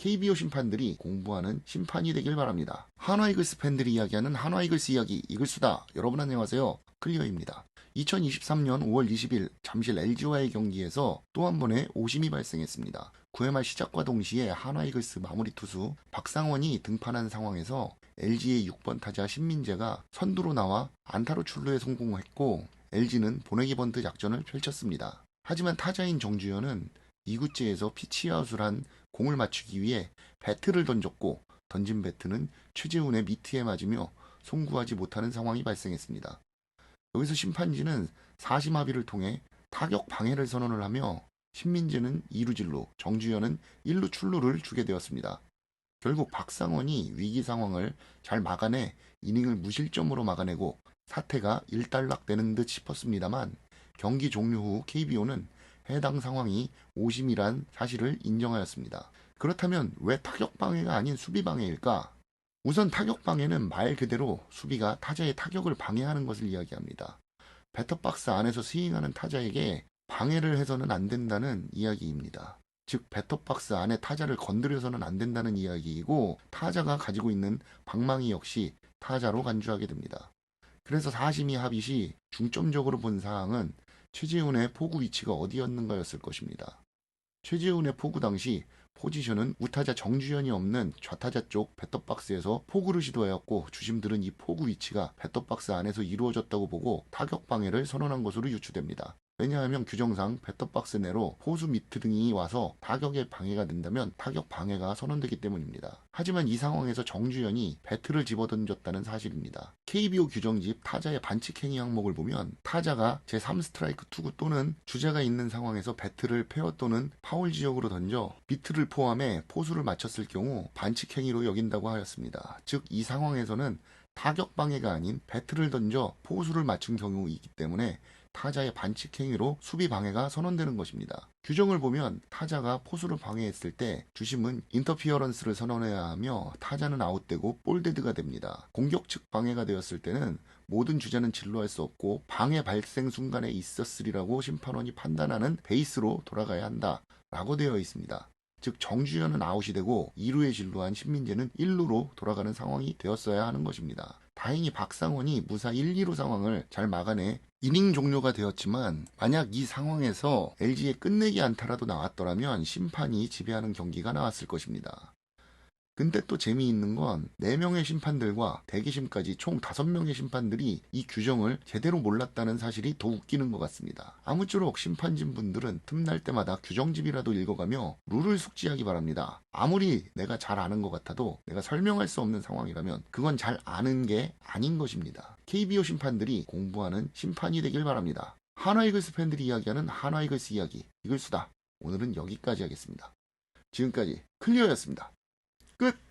KBO 심판들이 공부하는 심판이 되길 바랍니다. 한화이글스 팬들이 이야기하는 한화이글스 이야기 이글수다. 여러분 안녕하세요. 클리어입니다. 2023년 5월 20일 잠실 LG와의 경기에서 또 한 번의 오심이 발생했습니다. 9회 말 시작과 동시에 한화이글스 마무리 투수 박상원이 등판한 상황에서 LG의 6번 타자 신민재가 선두로 나와 안타로 출루에 성공했고 LG는 보내기 번트 작전을 펼쳤습니다. 하지만 타자인 정주현은 2구째에서 피치아웃을 한 공을 맞추기 위해 배트를 던졌고 던진 배트는 최재훈의 미트에 맞으며 송구하지 못하는 상황이 발생했습니다. 여기서 심판진은 사심 합의를 통해 타격 방해를 선언을 하며 신민재는 2루 진루, 정주현은 1루 출루를 주게 되었습니다. 결국 박상원이 위기 상황을 잘 막아내 이닝을 무실점으로 막아내고 사태가 일단락되는 듯 싶었습니다만 경기 종료 후 KBO는 해당 상황이 오심이란 사실을 인정하였습니다. 그렇다면 왜 타격 방해가 아닌 수비 방해일까? 우선 타격 방해는 말 그대로 수비가 타자의 타격을 방해하는 것을 이야기합니다. 배터박스 안에서 스윙하는 타자에게 방해를 해서는 안 된다는 이야기입니다. 즉 배터박스 안에 타자를 건드려서는 안 된다는 이야기이고 타자가 가지고 있는 방망이 역시 타자로 간주하게 됩니다. 그래서 사심이 합의 시 중점적으로 본 사항은 최재훈의 포구 위치가 어디였는가였을 것입니다. 최재훈의 포구 당시 포지션은 우타자 정주현이 없는 좌타자 쪽 배터박스에서 포구를 시도하였고 주심들은 이 포구 위치가 배터박스 안에서 이루어졌다고 보고 타격 방해를 선언한 것으로 유추됩니다. 왜냐하면 규정상 배터박스 내로 호수 미트 등이 와서 타격에 방해가 된다면 타격 방해가 선언되기 때문입니다. 하지만 이 상황에서 정주현이 배트를 집어던졌다는 사실입니다. KBO 규정집 타자의 반칙 행위 항목을 보면 타자가 제3스트라이크 투구 또는 주자가 있는 상황에서 배트를 페어 또는 파울 지역으로 던져 비트를 포함해 포수를 맞췄을 경우 반칙 행위로 여긴다고 하였습니다. 즉 이 상황에서는 타격 방해가 아닌 배트를 던져 포수를 맞춘 경우이기 때문에 타자의 반칙 행위로 수비 방해가 선언되는 것입니다. 규정을 보면 타자가 포수를 방해했을 때 주심은 인터피어런스를 선언해야 하며 타자는 아웃되고 볼데드가 됩니다. 공격 측 방해가 되었을 때는 모든 주자는 진로할 수 없고 방해 발생 순간에 있었으리라고 심판원이 판단하는 베이스로 돌아가야 한다. 라고 되어 있습니다. 즉 정주현은 아웃이 되고 2루에 진루한 신민재는 1루로 돌아가는 상황이 되었어야 하는 것입니다. 다행히 박상원이 무사 1, 2루 상황을 잘 막아내 이닝 종료가 되었지만 만약 이 상황에서 LG의 끝내기 안타라도 나왔더라면 심판이 지배하는 경기가 나왔을 것입니다. 근데 또 재미있는 건 4명의 심판들과 대기심까지 총 5명의 심판들이 이 규정을 제대로 몰랐다는 사실이 더 웃기는 것 같습니다. 아무쪼록 심판진 분들은 틈날 때마다 규정집이라도 읽어가며 룰을 숙지하기 바랍니다. 아무리 내가 잘 아는 것 같아도 내가 설명할 수 없는 상황이라면 그건 잘 아는 게 아닌 것입니다. KBO 심판들이 공부하는 심판이 되길 바랍니다. 한화이글스 팬들이 이야기하는 한화이글스 이야기 이글수다. 오늘은 여기까지 하겠습니다. 지금까지 클리어였습니다. 끝!